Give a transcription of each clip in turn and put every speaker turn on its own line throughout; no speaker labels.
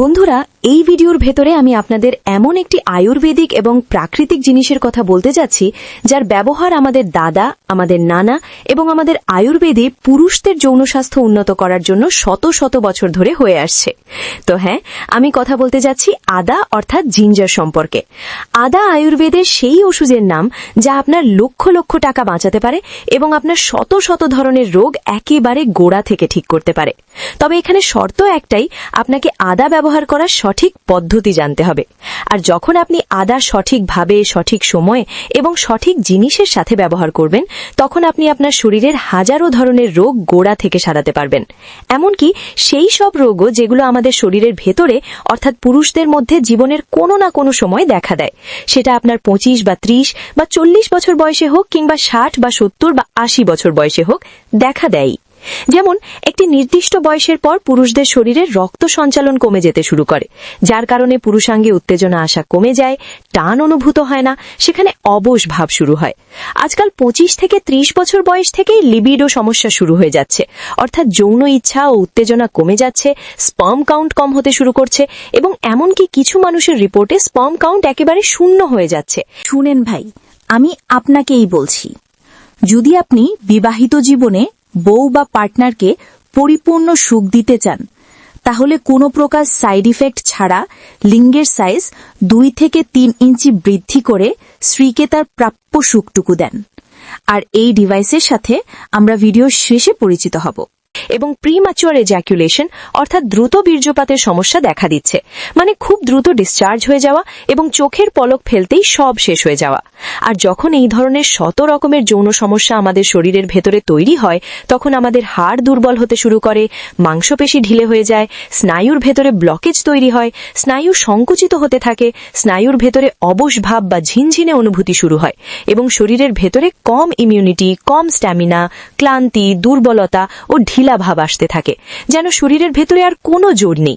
বন্ধুরা, এই ভিডিওর ভেতরে আমি আপনাদের এমন একটি আয়ুর্বেদিক এবং প্রাকৃতিক জিনিসের কথা বলতে যাচ্ছি, যার ব্যবহার আমাদের দাদা, আমাদের নানা এবং আমাদের আয়ুর্বেদে পুরুষদের যৌন স্বাস্থ্য উন্নত করার জন্য শত শত বছর ধরে হয়ে আসছে। তো হ্যাঁ আমি কথা বলতে যাচ্ছি আদা অর্থাৎ জিঞ্জার সম্পর্কে। আদা আয়ুর্বেদের সেই ওষুধের নাম যা আপনার লক্ষ লক্ষ টাকা বাঁচাতে পারে এবং আপনার শত শত ধরনের রোগ একেবারে গোড়া থেকে ঠিক করতে পারে। তবে এখানে শর্ত একটাই, আপনাকে আদা ব্যবহার করার সঠিক পদ্ধতি জানতে হবে। আর যখন আপনি আদা সঠিকভাবে, সঠিক সময়ে এবং সঠিক জিনিসের সাথে ব্যবহার করবেন, তখন আপনি আপনার শরীরের হাজারো ধরনের রোগ গোড়া থেকে সারাতে পারবেন। এমনকি সেই সব রোগও যেগুলো আমাদের শরীরের ভেতরে, অর্থাৎ পুরুষদের মধ্যে জীবনের কোনো না কোনো সময় দেখা দেয়। সেটা আপনার পঁচিশ বা ত্রিশ বা চল্লিশ বছর বয়সে হোক কিংবা ষাট বা সত্তর বা আশি বছর বয়সে হোক দেখা দেয় যেমন, একটি নির্দিষ্ট বয়সের পর পুরুষদের শরীরে রক্ত সঞ্চালন কমে যেতে শুরু করে। যার কারণে পুরুষাঙ্গে উত্তেজনা আসা কমে যায়, টান অনুভূত হয় না, সেখানে অবশ ভাব শুরু হয়। আজকাল পঁচিশ থেকে ত্রিশ বছর বয়স থেকেই লিবিডো সমস্যা শুরু হয়ে যাচ্ছে। অর্থাৎ যৌন ইচ্ছা ও উত্তেজনা কমে যাচ্ছে স্পার্ম কাউন্ট কম হতে শুরু করছে এবং এমনকি কিছু মানুষের রিপোর্টে স্পার্ম কাউন্ট একেবারে শূন্য হয়ে যাচ্ছে।
শুনেন ভাই, আমি আপনাকেই বলছি, যদি আপনি বিবাহিত জীবনে বউ বা পার্টনারকে পরিপূর্ণ সুখ দিতে চান, তাহলে কোনো প্রকার সাইড ইফেক্ট ছাড়া লিঙ্গের সাইজ দুই থেকে তিন ইঞ্চি বৃদ্ধি করে স্ত্রীকে তার প্রাপ্য সুখটুকু দেন। আর এই ডিভাইসের সাথে আমরা ভিডিওর শেষে পরিচিত হব।
এবং প্রিম্যাচুয়ার এজ্যাকুলেশন অর্থাৎ দ্রুত বীর্যপাতের সমস্যা দেখা দিচ্ছে। মানে খুব দ্রুত ডিসচার্জ হয়ে যাওয়া এবং চোখের পলক ফেলতেই সব শেষ হয়ে যাওয়া। আর যখন এই ধরনের শত রকমের যৌন সমস্যা আমাদের শরীরের ভেতরে তৈরি হয়, তখন আমাদের হাড় দুর্বল হতে শুরু করে, মাংসপেশি ঢিলে হয়ে যায়, স্নায়ুর ভেতরে ব্লকেজ তৈরি হয়, স্নায়ু সংকুচিত হতে থাকে, স্নায়ুর ভেতরে অবশ ভাব বা ঝিনঝিনে অনুভূতি শুরু হয় এবং শরীরের ভেতরে কম ইমিউনিটি কম স্ট্যামিনা ক্লান্তি, দুর্বলতা ও ঢিলা ভাব আসতে থাকে, যেন শরীরের ভেতরে আর কোনো জোর নেই।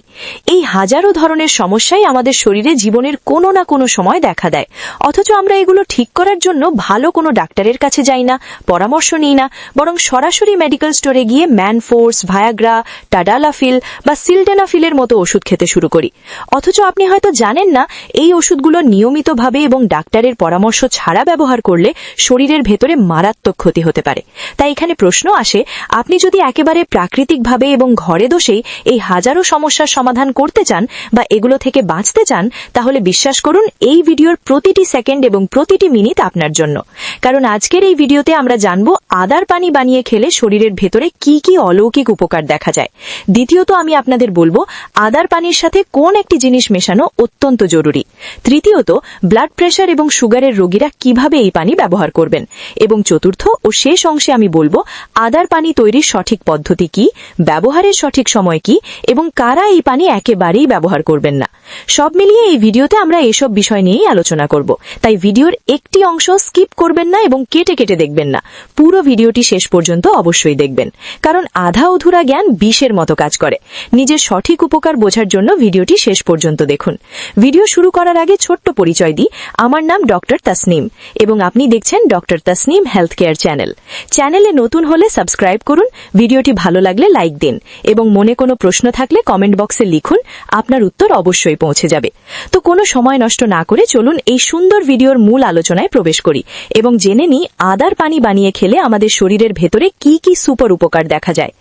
এই হাজারো ধরনের সমস্যাই আমাদের শরীরে জীবনের কোনো না কোনো সময় দেখা দেয়। অথচ আমরা এগুলো ঠিক করার জন্য ভালো কোনো ডাক্তারের কাছে যাই না, পরামর্শ নিই না, বরং সরাসরি মেডিকেল স্টোরে গিয়ে ম্যানফোর্স, ভায়াগ্রা, টাডালাফিল বা সিলডেনাফিলের মতো ওষুধ খেতে শুরু করি। অথচ আপনি হয়তো জানেন না, এই ওষুধগুলো নিয়মিতভাবে এবং ডাক্তারের পরামর্শ ছাড়া ব্যবহার করলে শরীরের ভেতরে মারাত্মক ক্ষতি হতে পারে। তাই এখানে প্রশ্ন আসে, আপনি যদি একেবারে প্রাকৃতিকভাবে এবং ঘরে দোষেই এই হাজারো সমস্যার সমাধান করতে চান বা এগুলো থেকে বাঁচতে চান, তাহলে বিশ্বাস করুন এই ভিডিওর প্রতিটি সেকেন্ড এবং প্রতিটি মিনিট আপনার জন্য। কারণ আজকের এই ভিডিওতে আমরা জানব আদার পানি বানিয়ে খেলে শরীরের ভেতরে কি কি অলৌকিক উপকার দেখা যায়। দ্বিতীয়ত আমি আপনাদের বলব, আদার পানির সাথে কোন একটি জিনিস মেশানো অত্যন্ত জরুরি। তৃতীয়ত, ব্লাড প্রেশার এবং সুগারের রোগীরা কীভাবে এই পানি ব্যবহার করবেন। এবং চতুর্থ ও শেষ অংশে আমি বলব, আদার পানি তৈরির সঠিক পদ্ধতি কি? ব্যবহারের সঠিক সময় কি? এবং কারা এই পানি একেবারেই ব্যবহার করবেন না? সব মিলিয়ে এই ভিডিওতে আমরা এসব বিষয় নিয়েই আলোচনা করব। তাই ভিডিওর একটি অংশ স্কিপ করবেন না এবং কেটে কেটে দেখবেন না। পুরো ভিডিওটি শেষ পর্যন্ত অবশ্যই দেখবেন। কারণ আধা অধুরা জ্ঞান বিষের মতো কাজ করে। নিজের সঠিক উপকার বোঝার জন্য ভিডিওটি শেষ পর্যন্ত দেখুন। ভিডিও শুরু করার আগে ছোট্ট পরিচয় দিই। আমার নাম ডক্টর তাসনিম এবং আপনি দেখছেন doctor Tasnim health care channel. চ্যানেলে নতুন হলে সাবস্ক্রাইব করুন। ভিডিওটি ভালো লাগলে লাইক দিন এবং মনে কোনো প্রশ্ন থাকলে কমেন্ট বক্সে লিখুন, আপনার উত্তর অবশ্যই পৌঁছে যাবে। তো কোনো সময় নষ্ট না করে চলুন এই সুন্দর ভিডিওর মূল আলোচনায় প্রবেশ করি এবং জেনে নিই আদার পানি বানিয়ে খেলে আমাদের শরীরের ভেতরে কি কি সুপার উপকার দেখা যায়।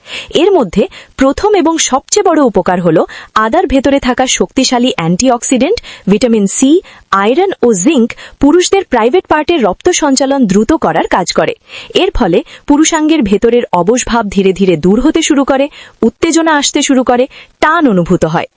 এর মধ্যে প্রথম এবং সবচেয়ে বড় উপকার হল আদার ভেতরে থাকা শক্তিশালী অ্যান্টিঅক্সিডেন্ট, ভিটামিন সি আয়রন ও জিঙ্ক পুরুষদের প্রাইভেট পার্টের রক্ত সঞ্চালন দ্রুত করার কাজ করে। এর ফলে পুরুষাঙ্গের ভেতরের অবসভাব ধীরে ধীরে দূর হতে শুরু করে উত্তেজনা আসতে শুরু করে টান অনুভূত হয়।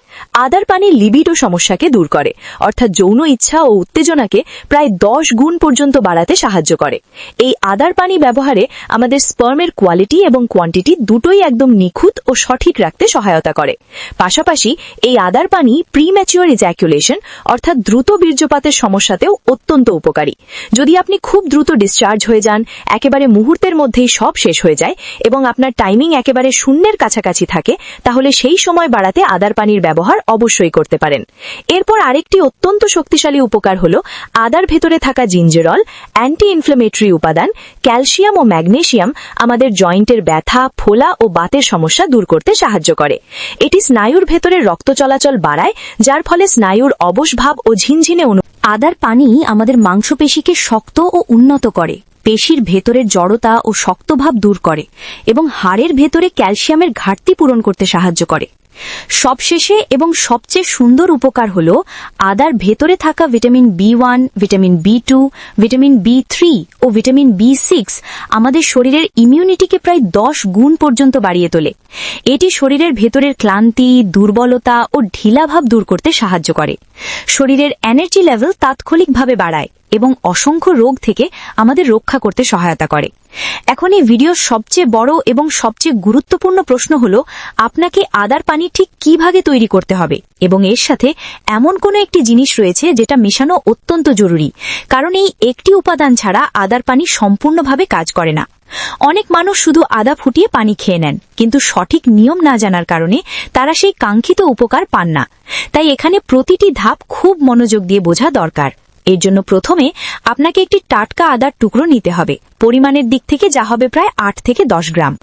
আদার পানি লিবিডো সমস্যাকে দূর করে, অর্থাৎ যৌন ইচ্ছা ও উত্তেজনাকে প্রায় দশ গুণ পর্যন্ত বাড়াতে সাহায্য করে। এই আদার পানি ব্যবহারে আমাদের স্পার্মের কোয়ালিটি এবং কোয়ান্টিটি দুটোই একদম নিখুঁত ও সঠিক রাখতে সহায়তা করে। পাশাপাশি এই আদার পানি প্রিম্যাচিওর ইজ্যাকুলেশন অর্থাৎ দ্রুত বীর্যপাতের সমস্যাতেও অত্যন্ত উপকারী। যদি আপনি খুব দ্রুত ডিসচার্জ হয়ে যান, একেবারে মুহূর্তের মধ্যেই সব শেষ হয়ে যায় এবং আপনার টাইমিং একেবারে শূন্যের কাছাকাছি থাকে, তাহলে সেই সময় বাড়াতে আদার পানির ব্যবহার ব্যবহার অবশ্যই করতে পারেন। এরপর আরেকটি অত্যন্ত শক্তিশালী উপকার হল আদার ভেতরে থাকা জিঞ্জেরল অ্যান্টি ইনফ্লেমেটরি উপাদান, ক্যালসিয়াম ও ম্যাগনেসিয়াম আমাদের জয়েন্টের ব্যথা, ফোলা ও বাতের সমস্যা দূর করতে সাহায্য করে। এটি স্নায়ুর ভেতরে রক্ত চলাচল বাড়ায়, যার ফলে স্নায়ুর অবসভাব ও ঝিনঝিনে অনু
আদার পানি আমাদের মাংসপেশিকে শক্ত ও উন্নত করে, পেশির ভেতরের জড়তা ও শক্তভাব দূর করে এবং হাড়ের ভেতরে ক্যালসিয়ামের ঘাটতি পূরণ করতে সাহায্য করে। সবশেষে এবং সবচেয়ে সুন্দর উপকার হল আদার ভেতরে থাকা vitamin B one, vitamin B two, vitamin B three ও ভিটামিন বি সিক্স আমাদের শরীরের ইমিউনিটিকে প্রায় দশ গুণ পর্যন্ত বাড়িয়ে তোলে। এটি শরীরের ভেতরের ক্লান্তি, দুর্বলতা ও ঢিলাভাব দূর করতে সাহায্য করে। শরীরের এনার্জি লেভেল তাৎক্ষণিকভাবে বাড়ায়। এবং অসংখ্য রোগ থেকে আমাদের রক্ষা করতে সহায়তা করে। এখন এই ভিডিওর সবচেয়ে বড় এবং সবচেয়ে গুরুত্বপূর্ণ প্রশ্ন হল, আপনাকে আদার পানি ঠিক কীভাবে তৈরি করতে হবে? এবং এর সাথে এমন কোনো একটি জিনিস রয়েছে যেটা মেশানো অত্যন্ত জরুরি, কারণ এই একটি উপাদান ছাড়া আদার পানি সম্পূর্ণভাবে কাজ করে না। অনেক মানুষ শুধু আদা ফুটিয়ে পানি খেয়ে নেন, কিন্তু সঠিক নিয়ম না জানার কারণে তারা সেই কাঙ্ক্ষিত উপকার পান না। তাই এখানে প্রতিটি ধাপ খুব মনোযোগ দিয়ে বোঝা দরকার। এর জন্য প্রথমে আপনাকে একটি টাটকা আদার টুকরো নিতে হবে। পরিমাণের দিক থেকে যা হবে প্রায় আট থেকে দশ গ্রাম।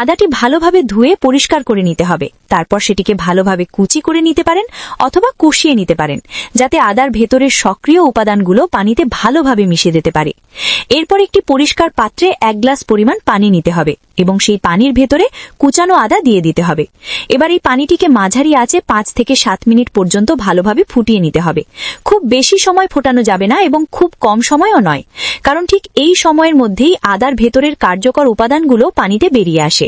আদাটি ভালোভাবে ধুয়ে পরিষ্কার করে নিতে হবে। তারপর সেটিকে ভালোভাবে কুচি করে নিতে পারেন অথবা কষিয়ে নিতে পারেন, যাতে আদার ভেতরের সক্রিয় উপাদানগুলো পানিতে ভালোভাবে মিশে যেতে পারে। এরপর একটি পরিষ্কার পাত্রে এক গ্লাস পরিমাণ পানি নিতে হবে এবং সেই পানির ভেতরে কুচানো আদা দিয়ে দিতে হবে। এবার এই পানিটিকে মাঝারি আঁচে পাঁচ থেকে সাত মিনিট পর্যন্ত ভালোভাবে ফুটিয়ে নিতে হবে। খুব বেশি সময় ফোটানো যাবে না এবং খুব কম সময়ও নয়, কারণ ঠিক এই সময়ের মধ্যেই আদার ভেতরের কার্যকর উপাদানগুলো পানিতে বেরিয়ে আসে।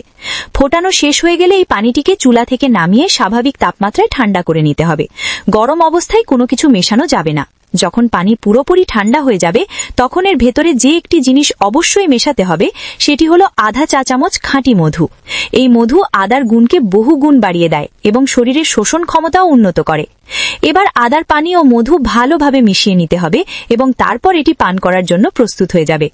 ফোটানো শেষ হয়ে গেলে এই পানিটিকে চুলা থেকে নামিয়ে স্বাভাবিক তাপমাত্রায় ঠান্ডা করে নিতে হবে। গরম অবস্থায় কোনো কিছু মেশানো যাবে না। যখন পানি পুরোপুরি ঠান্ডা হয়ে যাবে, তখন এর ভেতরে যে একটি জিনিস অবশ্যই মেশাতে হবে, সেটি হলো আধা চা চামচ খাঁটি মধু। এই মধু আদার গুণকে বহু গুণ বাড়িয়ে দেয় এবং শরীরের শোষণ ক্ষমতাও উন্নত করে। এবার আদার পানি ও মধু ভালোভাবে মিশিয়ে নিতে হবে এবং তারপর এটি পান করার জন্য প্রস্তুত হয়ে যাবে।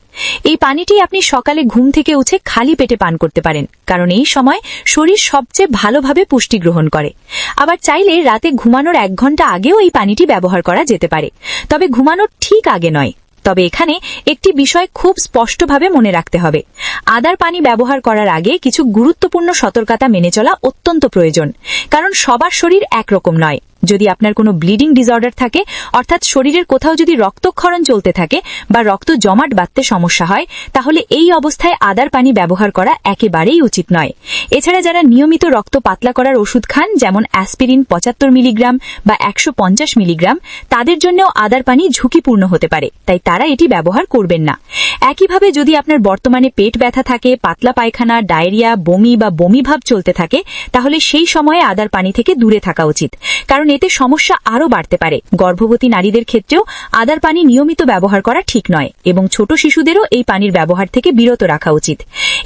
এই পানিটি আপনি সকালে ঘুম থেকে উঠে খালি পেটে পান করতে পারেন, কারণ এই সময় শরীর সবচেয়ে ভালোভাবে পুষ্টি গ্রহণ করে। আবার চাইলে রাতে ঘুমানোর এক ঘণ্টা আগেও এই পানিটি ব্যবহার করা যেতে পারে। তবে ঘুমানোর ঠিক আগে নয়। তবে এখানে একটি বিষয় খুব স্পষ্টভাবে মনে রাখতে হবে। আদার পানি ব্যবহার করার আগে কিছু গুরুত্বপূর্ণ সতর্কতা মেনে চলা অত্যন্ত প্রয়োজন, কারণ সবার শরীর একরকম নয়। যদি আপনার কোনো ব্লিডিং ডিসঅর্ডার থাকে, অর্থাৎ শরীরের কোথাও যদি রক্তক্ষরণ চলতে থাকে বা রক্ত জমাট বাঁধতে সমস্যা হয়, তাহলে এই অবস্থায় আদার পানি ব্যবহার করা একেবারেই উচিত নয়। এছাড়া যারা নিয়মিত রক্ত পাতলা করার ওষুধ খান, যেমন অ্যাসপিরিন পঁচাত্তর মিলিগ্রাম বা একশো পঞ্চাশ মিলিগ্রাম, তাদের জন্যও আদার পানি ঝুঁকিপূর্ণ হতে পারে, তাই তারা এটি ব্যবহার করবেন না। একইভাবে যদি আপনার বর্তমানে পেট ব্যথা থাকে, পাতলা পায়খানা, ডায়রিয়া, বমি বা বমি ভাব চলতে থাকে, তাহলে সেই সময়ে আদার পানি থেকে দূরে থাকা উচিত। কারণ এতে সমস্যা আরও বাড়তে পারে। গর্ভবতী নারীদের ক্ষেত্রেও আদার পানি নিয়মিত ব্যবহার করা ঠিক নয় এবং ছোট শিশুদেরও এই পানির ব্যবহার থেকে বিরত রাখা উচিত।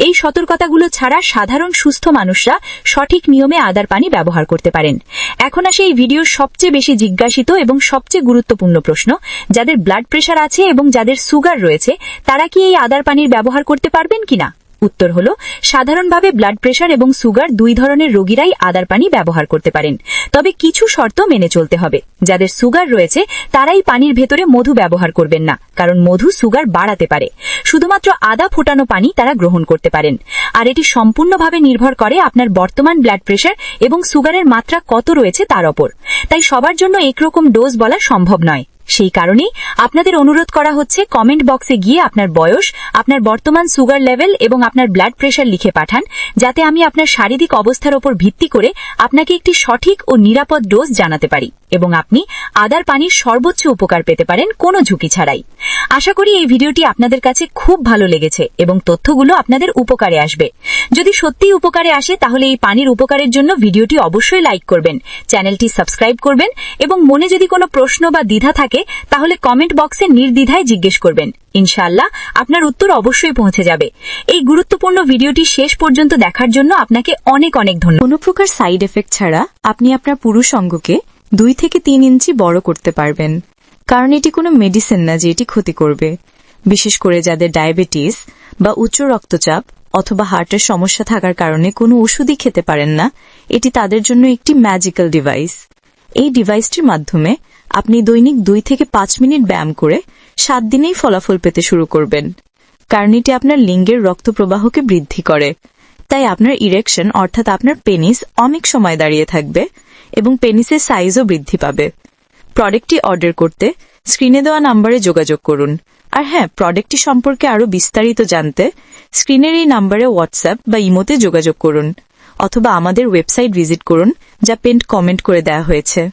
এই সতর্কতাগুলো ছাড়া সাধারণ সুস্থ মানুষরা সঠিক নিয়মে আদার পানি ব্যবহার করতে পারেন। এখন আসে এই ভিডিওর সবচেয়ে বেশি জিজ্ঞাসিত এবং সবচেয়ে গুরুত্বপূর্ণ প্রশ্ন, যাদের ব্লাড প্রেশার আছে এবং যাদের সুগার রয়েছে, তারা কি এই আদার পানির ব্যবহার করতে পারবেন কিনা? উত্তর হল, সাধারণভাবে ব্লাড প্রেশার এবং সুগার দুই ধরনের রোগীরাই আদার পানি ব্যবহার করতে পারেন। তবে কিছু শর্ত মেনে চলতে হবে। যাদের সুগার রয়েছে, তারাই পানির ভেতরে মধু ব্যবহার করবেন না, কারণ মধু সুগার বাড়াতে পারে। শুধুমাত্র আদা ফোটানো পানি তারা গ্রহণ করতে পারেন। আর এটি সম্পূর্ণভাবে নির্ভর করে আপনার বর্তমান ব্লাড প্রেশার এবং সুগারের মাত্রা কত রয়েছে তার ওপর। তাই সবার জন্য একরকম ডোজ বলা সম্ভব নয়। সেই কারণেই আপনাদের অনুরোধ করা হচ্ছে কমেন্ট বক্সে গিয়ে আপনার বয়স, আপনার বর্তমান সুগার লেভেল এবং আপনার ব্লাড প্রেশার লিখে পাঠান, যাতে আমি আপনার শারীরিক অবস্থার ওপর ভিত্তি করে আপনাকে একটি সঠিক ও নিরাপদ ডোজ জানাতে পারি এবং আপনি আদার পানির সর্বোচ্চ উপকার পেতে পারেন কোনো ঝুঁকি ছাড়াই। আশা করি এই ভিডিওটি আপনাদের কাছে খুব ভালো লেগেছে এবং তথ্যগুলো আপনাদের উপকারে আসবে। যদি সত্যিই উপকারে আসে, তাহলে এই পানির উপকারের জন্য ভিডিওটি অবশ্যই লাইক করবেন, চ্যানেলটি সাবস্ক্রাইব করবেন এবং মনে যদি কোনো প্রশ্ন বা দ্বিধা থাকে তাহলে কমেন্ট বক্সে নির্দ্বিধায় জিজ্ঞেস করবেন। ইনশাল্লাহ আপনার উত্তর অবশ্যই পৌঁছে যাবে। এই গুরুত্বপূর্ণ ভিডিওটি শেষ পর্যন্ত দেখার জন্য আপনাকে অনেক অনেক ধন্যবাদ। কোনো প্রকার সাইড এফেক্ট ছাড়া আপনি আপনার পুরুষ অঙ্গকে দুই থেকে তিন ইঞ্চি বড় করতে পারবেন। কারণ এটি কোনো মেডিসিন না যে এটি ক্ষতি করবে। বিশেষ করে যাদের ডায়াবেটিস বা উচ্চ রক্তচাপ অথবা হার্টের সমস্যা থাকার কারণে কোনো ওষুধই খেতে পারেন না, এটি তাদের জন্য একটি ম্যাজিক্যাল ডিভাইস এই ডিভাইসটির মাধ্যমে আপনি দৈনিক দুই থেকে পাঁচ মিনিট ব্যায়াম করে সাত দিনেই ফলাফল পেতে শুরু করবেন। কারণ এটি আপনার লিঙ্গের রক্ত প্রবাহকে বৃদ্ধি করে। তাই আপনার ইরেকশন অর্থাৎ আপনার পেনিস অনেক সময় দাঁড়িয়ে থাকবে এবং পেনিসের সাইজও বৃদ্ধি পাবে। প্রোডাক্টটি অর্ডার করতে স্ক্রিনে দেওয়া নাম্বারে যোগাযোগ করুন। আর হ্যাঁ প্রোডাক্টটি সম্পর্কে আরও বিস্তারিত জানতে স্ক্রিনের এই নাম্বারে হোয়াটসঅ্যাপ বা ইমোতে যোগাযোগ করুন। অথবা আমাদের ওয়েবসাইট ভিজিট করুন, যা পেন্ট কমেন্ট করে দেওয়া হয়েছে।